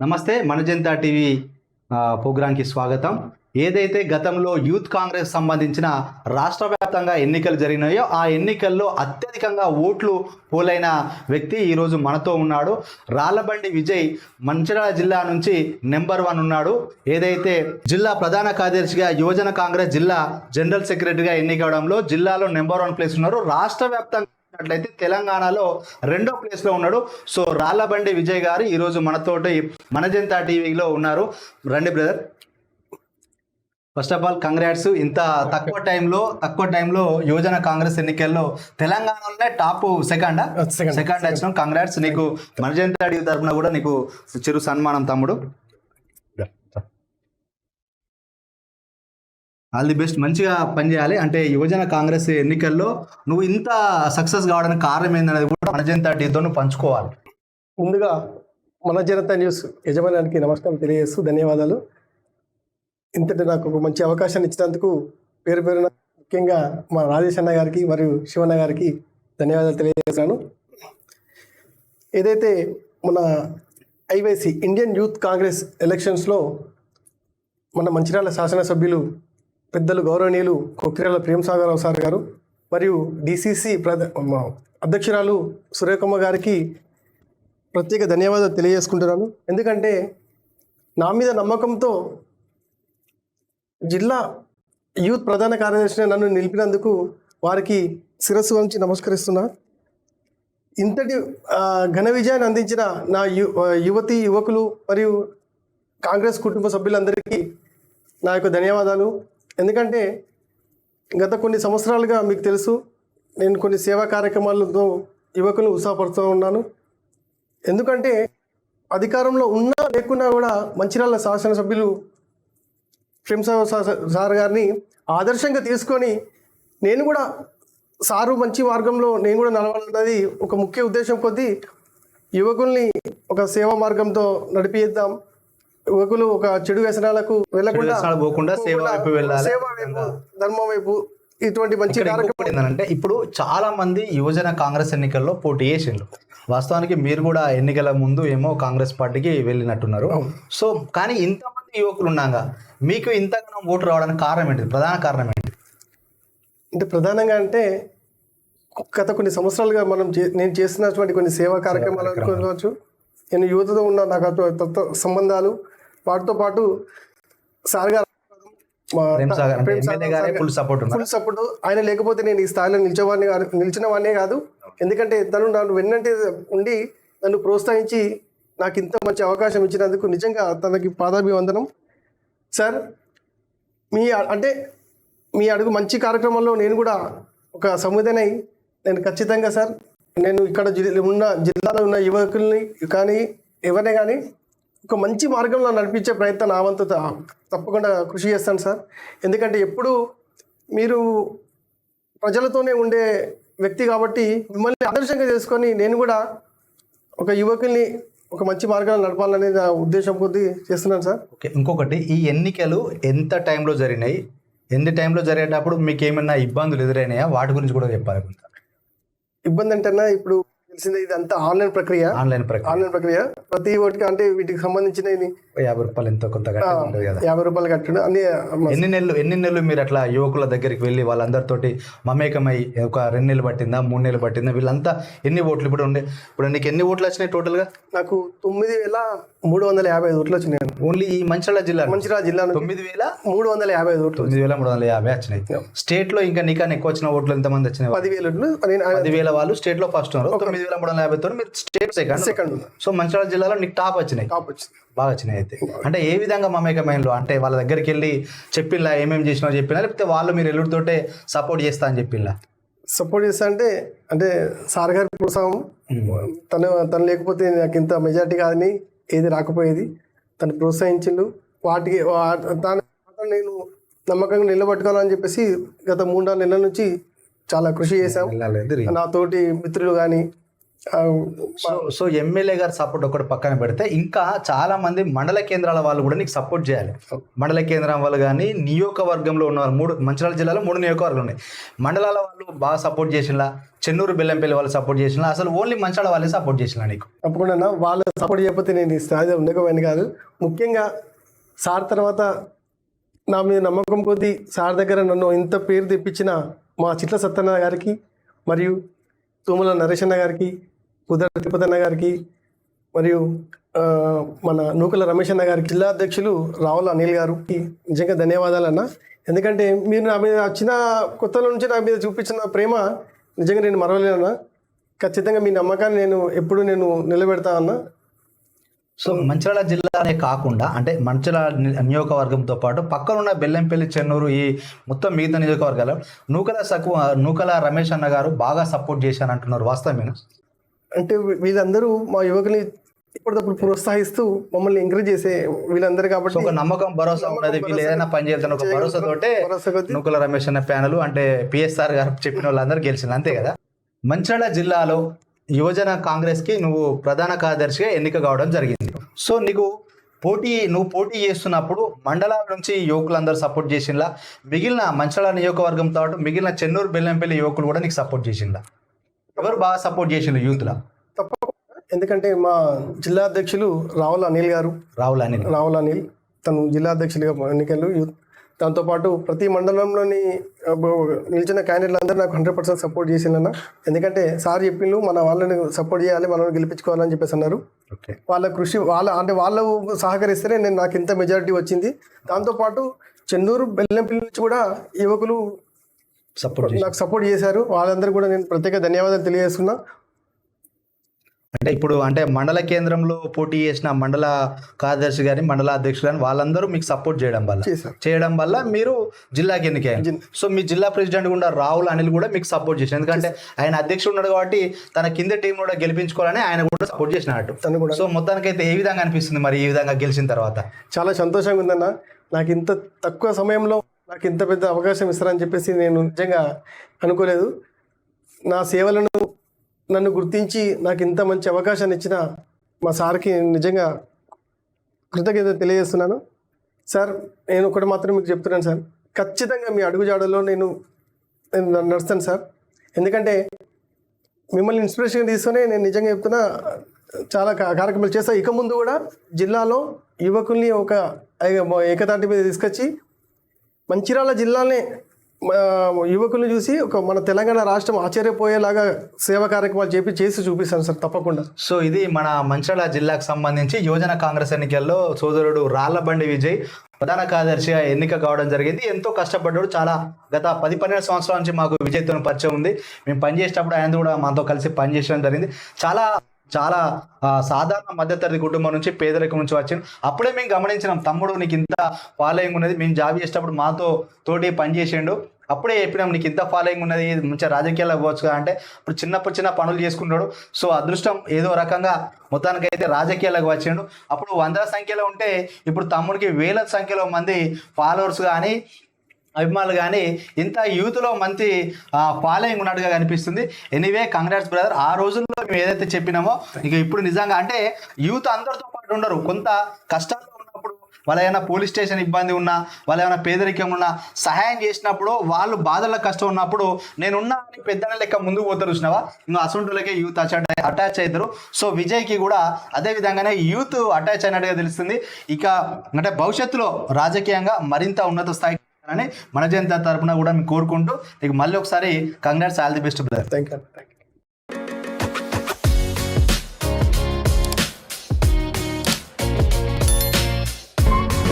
నమస్తే మనజంతా టీవీ ప్రోగ్రాంకి స్వాగతం. ఏదైతే గతంలో యూత్ కాంగ్రెస్ సంబంధించిన రాష్ట్ర వ్యాప్తంగా ఎన్నికలు జరిగినాయో ఆ ఎన్నికల్లో అత్యధికంగా ఓట్లు పోలైన వ్యక్తి ఈరోజు మనతో ఉన్నాడు. రాళ్ళబండి విజయ్ మంచిర్యాల జిల్లా నుంచి నెంబర్ వన్ ఉన్నాడు. ఏదైతే జిల్లా ప్రధాన కార్యదర్శిగా యువజన కాంగ్రెస్ జిల్లా జనరల్ సెక్రటరీగా ఎన్నికవడంలో జిల్లాలో నెంబర్ వన్ ప్లేస్ ఉన్నారు. రాష్ట్ర చూసినట్లయితే తెలంగాణలో రెండో ప్లేస్లో ఉన్నాడు. సో రాళ్ళబండి విజయ్ గారు ఈ రోజు మనతోటి మన జనతా టీవీలో ఉన్నారు. రండి brother. First of all congrats ఇంత తక్కువ టైంలో తక్కువ టైంలో యువజన కాంగ్రెస్ ఎన్నికల్లో తెలంగాణలోనే టాప్ సెకండ్. సెకండ్. వచ్చిన. కంగ్రాట్స్ నీకు మన జనతా టీవీ తరఫున కూడా నీకు చిరు సన్మానం తమ్ముడు. All the best. మంచిగా పనిచేయాలి అంటే యువజన కాంగ్రెస్ ఎన్నికల్లో నువ్వు ఇంత సక్సెస్ కావడానికి కారణం ఏందనేది కూడా మన జనతా టీవీతో నువ్వు పంచుకోవాలి. ముందుగా మన జనతా న్యూస్ యజమానికి నమస్కారం తెలియజేస్తూ ధన్యవాదాలు. ఇంతటి నాకు ఒక మంచి అవకాశాన్ని ఇచ్చినందుకు పేరు పేరున ముఖ్యంగా మా రాజేష్ అన్న గారికి మరియు శివన్న గారికి ధన్యవాదాలు తెలియజేస్తున్నాను. ఏదైతే మన ఐవైసి ఇండియన్ యూత్ కాంగ్రెస్ ఎలక్షన్స్లో మన మంచిర్యాల శాసనసభ్యులు పెద్దలు గౌరవనీయులు కొక్కిరాల ప్రేమసాగరరావు సార్ గారు మరియు డిసిసి అధ్యక్షురాలు సురేఖమ్మ గారికి ప్రత్యేక ధన్యవాదాలు తెలియజేసుకుంటున్నాను. ఎందుకంటే నా మీద నమ్మకంతో జిల్లా యూత్ ప్రధాన కార్యదర్శిని నన్ను నిలిపినందుకు వారికి శిరస్సు వంచి నమస్కరిస్తున్నా. ఇంతటి ఘన విజయాన్ని అందించిన నా యు యువతి యువకులు మరియు కాంగ్రెస్ కుటుంబ సభ్యులందరికీ నా యొక్క ధన్యవాదాలు. ఎందుకంటే గత కొన్ని సంవత్సరాలుగా మీకు తెలుసు నేను కొన్ని సేవా కార్యక్రమాలతో యువకులను ఉత్సాహపరుస్తూ ఉన్నాను. ఎందుకంటే అధికారంలో ఉన్నా లేకున్నా కూడా మంచిర్యాల శాసనసభ్యులు ప్రేమసాగర్ సార్ గారిని ఆదర్శంగా తీసుకొని నేను కూడా సారు మంచి మార్గంలో నేను కూడా నడవాలన్నది ఒక ముఖ్య ఉద్దేశం కొద్దీ యువకుల్ని ఒక సేవా మార్గంతో నడిపిద్దాం. యువకులు ఒక చెడు వ్యసనాలకు వ్యసనాలు పోకుండా సేవ వైపు వెళ్ళాలి. సేవ వైపు ధర్మం వైపు ఇటువంటి మంచి ఏంటంటే ఇప్పుడు చాలా మంది యువజన కాంగ్రెస్ ఎన్నికల్లో పోటీ చేసిండ్రు. వాస్తవానికి మీరు కూడా ఎన్నికల ముందు ఏమో కాంగ్రెస్ పార్టీకి వెళ్ళినట్టున్నారు. సో కానీ ఇంతమంది యువకులు ఉన్నాగా మీకు ఇంతగానో ఓటు రావడానికి కారణం ఏంటి? ప్రధాన కారణం ఏంటి? అంటే ప్రధానంగా అంటే గత కొన్ని సంవత్సరాలుగా మనం నేను చేస్తున్నటువంటి కొన్ని సేవా కార్యక్రమాలు అనుకోవచ్చు. నేను యువతతో ఉన్న నాకు అటు సంబంధాలు వాటితో పాటు సార్ గారు ఫుల్ సపోర్ట్ ఫుల్ సపోర్ట్ ఆయన లేకపోతే నేను ఈ స్థాయిలో నిల్చోవాడిని నిలిచిన వాడినే కాదు. ఎందుకంటే తను నన్ను వెన్నంటే ఉండి నన్ను ప్రోత్సహించి నాకు ఇంత మంచి అవకాశం ఇచ్చినందుకు నిజంగా తనకి పాదాభివందనం. సార్ మీ అంటే మీ అడుగు మంచి కార్యక్రమంలో నేను కూడా ఒక సముదనై నేను ఖచ్చితంగా సార్ నేను ఇక్కడ జిల్లా ఉన్న జిల్లాలో ఉన్న యువకుల్ని కానీ ఎవరిని కానీ ఒక మంచి మార్గంలో నడిపించే ప్రయత్నం నా వంతు తప్పకుండా కృషి చేస్తాను సార్. ఎందుకంటే ఎప్పుడు మీరు ప్రజలతోనే ఉండే వ్యక్తి కాబట్టి మిమ్మల్ని ఆదర్శంగా చేసుకొని నేను కూడా ఒక యువకుల్ని ఒక మంచి మార్గాన్ని నడపాలనే నా ఉద్దేశం కొద్దీ చేస్తున్నాను సార్. ఓకే ఇంకొకటి ఈ ఎన్నికలు ఎంత టైంలో జరిగినాయి? ఎన్ని టైంలో జరిగేటప్పుడు మీకు ఏమైనా ఇబ్బందులు ఎదురైనాయా? వాటి గురించి కూడా చెప్పాలి ఇబ్బంది అంటేనా? ఇప్పుడు తెలిసిందే ఇది అంతా ఆన్లైన్ ప్రక్రియ. ఆన్లైన్ ప్రక్రియ. ఆన్లైన్ ప్రక్రియ. ప్రతి ఒక్కటికి అంటే వీటికి సంబంధించిన యాభై రూపాయలు ఎంతో కొంత కదా. యాభై రూపాయలు కట్టడం అన్ని ఎన్ని నెలలు ఎన్ని నెలలు మీరు అట్లా యువకుల దగ్గరికి వెళ్ళి వాళ్ళందరితోటి మమేకమై ఒక రెండు నెలలు పట్టిందా మూడు నెలలు పట్టిందా? వీళ్ళంతా ఎన్ని ఓట్లు ఇప్పుడు ఉండే? ఇప్పుడు నీకు ఎన్ని ఓట్లు వచ్చినాయి టోటల్గా నాకు తొమ్మిది వేల మూడు వందల యాభై ఐదు ఓట్లు వచ్చినాయి. ఓన్లీ ఈ మంచిర్యాల జిల్లా మంచిర్యాల జిల్లా తొమ్మిది వేల? మూడు వందల యాభై ఐదు ఓట్లు తొమ్మిది వేల మూడు వందల యాభై వచ్చినాయి. స్టేట్లో ఇంకా నీకన్నా ఎక్కువ వచ్చిన ఓట్లు ఎంతమంది వచ్చినాయి? పదివేలు ఓట్లు నేను పదివేల వాళ్ళు స్టేట్లో ఫస్ట్ ఉన్నారు. తొమ్మిది వేల మూడు వందల యాభై తోని మీరు state second second so Mancherial జిల్లాలో నీకు టాప్ వచ్చినాయి. టాప్ వచ్చింది బాగా వచ్చినాయి అయితే. అంటే ఏ విధంగా మమేకమైనలో అంటే వాళ్ళ దగ్గరికి వెళ్ళి చెప్పిల్లా ఏమేమి చేసినా చెప్పినా లేకపోతే వాళ్ళు మీరు ఎల్లుడితోటే సపోర్ట్ చేస్తా అని చెప్పిల్లా? సపోర్ట్ చేస్తా అంటే అంటే సార్ గారి ప్రోత్సాహం. తను తను లేకపోతే నాకు ఇంత మెజార్టీ కాదని ఏది రాకపోయేది. తను ప్రోత్సహించిండు. వాటికి తర్వాత నేను నమ్మకంగా నిలబట్టుకోవాలని చెప్పేసి గత మూడు నాలుగు నెలల నుంచి చాలా కృషి చేశాం. వెళ్ళాలి తిరిగి. నా తోటి మిత్రులు కానీ సో ఎమ్మెల్యే గారి సపోర్ట్ ఒకటి పక్కన పెడితే ఇంకా చాలా మంది మండల కేంద్రాల వాళ్ళు కూడా నీకు సపోర్ట్ చేయాలి. మండల కేంద్రం వాళ్ళు కానీ నియోజకవర్గంలో ఉన్న మూడు మంచిర్యాల జిల్లాలో మూడు నియోజకవర్గాలు ఉన్నాయి. మండలాల వాళ్ళు బాగా సపోర్ట్ చేసినా చెన్నూరు బెల్లంపల్లి వాళ్ళు సపోర్ట్ చేసినా అసలు ఓన్లీ మంచాల వాళ్ళే సపోర్ట్ చేసినా నీకు. తప్పకుండా వాళ్ళు సపోర్ట్ చేయకపోతే నేను ఈ ఉండకపోయాను కాదు. ముఖ్యంగా సార్ తర్వాత నా మీద నమ్మకం కొద్దీ సార్ దగ్గర నన్ను ఇంత పేరు తెప్పించిన మా చిట్ల సత్యనారాయణ గారికి మరియు తూమల నరేష్ గారికి కుదర తిరుపతి అన్న గారికి మరియు మన నూకల రమేష్ అన్న గారికి జిల్లా అధ్యక్షులు రావుల అనిల్ గారికి నిజంగా ధన్యవాదాలు అన్న. ఎందుకంటే మీరు నా మీద వచ్చిన కొత్తలో నుంచి నా మీద చూపించిన ప్రేమ నిజంగా నేను మరవలేనన్నా ఖచ్చితంగా మీ నమ్మకాన్ని నేను ఎప్పుడు నేను నిలబెడతా అన్న. సో మంచిర్యాల జిల్లానే కాకుండా అంటే మంచిర్యాల ని- నియోజకవర్గంతో పాటు పక్కనున్న బెల్లంపల్లి చెన్నూరు ఈ మొత్తం మిగతా నియోజకవర్గాలు నూకల సకు నూకల రమేష్ అన్న గారు బాగా సపోర్ట్ చేశారు అంటున్నారు వాస్తవమేనా? అంటే వీళ్ళందరూ మా యువకుని ఇప్పటికప్పుడు ప్రోత్సహిస్తూ మమ్మల్ని ఎంకరేజ్ చేసే వీళ్ళందరూ కాబట్టి ఒక నమ్మకం భరోసా ఉన్నది వీళ్ళు ఏదైనా పని చేయాలని ఒక భరోసా కొద్దీ నూకల రమేష్ అన్న ప్యానల్ అంటే పిఎస్ఆర్ గారు చెప్పిన వాళ్ళందరూ గెలిచింది అంతే కదా? మంచిర్యాల జిల్లాలో యువజన కాంగ్రెస్కి నువ్వు ప్రధాన కార్యదర్శిగా ఎన్నిక కావడం జరిగింది. సో నీకు పోటీ నువ్వు పోటీ చేస్తున్నప్పుడు మండలాల నుంచి యువకులందరూ సపోర్ట్ చేసిందా మిగిలిన మంచిర్యాల నియోజకవర్గంతో పాటు మిగిలిన చెన్నూరు బెల్లంపల్లి యువకులు కూడా నీకు సపోర్ట్ చేసిందా ఎవరు బాగా సపోర్ట్ చేసిండు యూత్లో తప్పకుండా. ఎందుకంటే మా జిల్లా అధ్యక్షులు రావుల అనిల్ గారు. రాహుల్ అని రావుల అనిల్. తను జిల్లా అధ్యక్షులుగా ఎన్నికలు యూత్ దాంతోపాటు ప్రతి మండలంలోని నిలిచిన క్యాండిడేట్లు అందరూ నాకు హండ్రెడ్ పర్సెంట్ సపోర్ట్ చేసిందన్న ఎందుకంటే సార్ చెప్పిండు మన వాళ్ళని సపోర్ట్ చేయాలి మనల్ని గెలిపించుకోవాలని చెప్పేసి అన్నారు. వాళ్ళ కృషి వాళ్ళ అంటే వాళ్ళు సహకరిస్తేనే నేను నాకు ఇంత మెజారిటీ వచ్చింది. దాంతోపాటు చెన్నూరు బెల్లంపల్లి నుంచి కూడా యువకులు సపోర్ట్ నాకు సపోర్ట్ చేశారు. వాళ్ళందరూ కూడా నేను ప్రత్యేక ధన్యవాదాలు తెలియజేస్తున్నా. అంటే ఇప్పుడు అంటే మండల కేంద్రంలో పోటీ చేసిన మండల కార్యదర్శి గాని మండల అధ్యక్షులు కానీ వాళ్ళందరూ మీకు సపోర్ట్ చేయడం వల్ల. చేయడం వల్ల మీరు జిల్లాకి ఎన్నికయ్యారు. సో మీ జిల్లా ప్రెసిడెంట్ కూడా రాహుల్ అనిల్ కూడా మీకు సపోర్ట్ చేశారు. ఎందుకంటే ఆయన అధ్యక్షుడు ఉన్నాడు కాబట్టి తన కింద టీం కూడా గెలిపించుకోవాలని ఆయన కూడా సపోర్ట్ చేసినట్టు. సో మొత్తానికైతే ఏ విధంగా అనిపిస్తుంది మరి ఈ విధంగా గెలిచిన తర్వాత? చాలా సంతోషంగా ఉందన్న. నాకు ఇంత తక్కువ సమయంలో నాకు ఇంత పెద్ద అవకాశం ఇస్తారని చెప్పేసి నేను నిజంగా అనుకోలేదు. నా సేవలను నన్ను గుర్తించి నాకు ఇంత మంచి అవకాశాన్ని ఇచ్చిన మా సార్కి నిజంగా కృతజ్ఞత తెలియజేస్తున్నాను. సార్ నేను ఒకటి మాత్రం మీకు చెప్తున్నాను సార్. ఖచ్చితంగా మీ అడుగుజాడలో నేను నేను నడుస్తాను సార్. ఎందుకంటే మిమ్మల్ని ఇన్స్పిరేషన్ తీసుకునే నేను నిజంగా చెప్తున్నా చాలా కార్యక్రమాలు చేస్తా. ఇక ముందు కూడా జిల్లాలో యువకుల్ని ఒక ఏకతాటి మీద తీసుకొచ్చి మంచిర్యాల జిల్లానే యువకులు చూసి ఒక మన తెలంగాణ రాష్ట్రం ఆశ్చర్యపోయేలాగా సేవా కార్యక్రమాలు చెప్పి చేసి చూపిస్తాను సార్ తప్పకుండా. సో ఇది మన మంచిర్యాల జిల్లాకు సంబంధించి యువజన కాంగ్రెస్ ఎన్నికల్లో సోదరుడు రాళ్ళబండి విజయ్ ప్రధాన కార్యదర్శిగా ఎన్నిక కావడం జరిగింది. ఎంతో కష్టపడ్డాడు. చాలా గత పది పన్నెండు సంవత్సరాల నుంచి మాకు విజయ్తో పరిచయం ఉంది. మేము పనిచేసేటప్పుడు ఆయన కూడా మాతో కలిసి పనిచేయడం జరిగింది. చాలా చాలా సాధారణ మధ్యతరగతి కుటుంబం నుంచి పేదరికం నుంచి వచ్చింది అప్పుడే మేము గమనించినాం తమ్ముడు నీకు ఇంత ఫాలోయింగ్ ఉన్నది మేము జాబ్ చేసేటప్పుడు మాతో తోటి పనిచేసిండు అప్పుడే చెప్పినాం నీకు ఇంత ఫాలోయింగ్ ఉన్నది మంచిగా రాజకీయాల్లో పోవచ్చు కదా అంటే ఇప్పుడు చిన్నప్పుడు చిన్న పనులు చేసుకుంటాడు. సో అదృష్టం ఏదో రకంగా మొత్తానికైతే రాజకీయాలకు వచ్చిండు. అప్పుడు వందల సంఖ్యలో ఉంటే ఇప్పుడు తమ్ముడికి వేల సంఖ్యలో మంది ఫాలోవర్స్ కానీ అభిమానులు కానీ ఇంత యూత్లో మంచి ఫాలోయింగ్ ఉన్నట్టుగా కనిపిస్తుంది. Anyway congrats brother. ఆ రోజుల్లో మేము ఏదైతే చెప్పినామో ఇక ఇప్పుడు నిజంగా అంటే యూత్ అందరితో పాటు ఉండరు. కొంత కష్టాల్లో ఉన్నప్పుడు వాళ్ళ ఏమైనా పోలీస్ స్టేషన్ ఇబ్బంది ఉన్నా వాళ్ళ ఏమైనా పేదరికం ఉన్నా సహాయం చేసినప్పుడు వాళ్ళు బాధల కష్టం ఉన్నప్పుడు నేనున్నా అని పెద్ద లెక్క ముందుకు పోతారు చూసినావా? ఇంకా అసంటులకే యూత్ అటాచ్ అటాచ్ అవుతారు సో విజయ్కి కూడా అదే విధంగానే యూత్ అటాచ్ అయినట్టుగా తెలుస్తుంది. ఇక అంటే భవిష్యత్తులో రాజకీయంగా మరింత ఉన్నత స్థాయి అని మన జనతా తరపున కూడా మేము కోరుకుంటూ ఇక మళ్ళీ ఒకసారి congrats all the best brother. Thank you thank you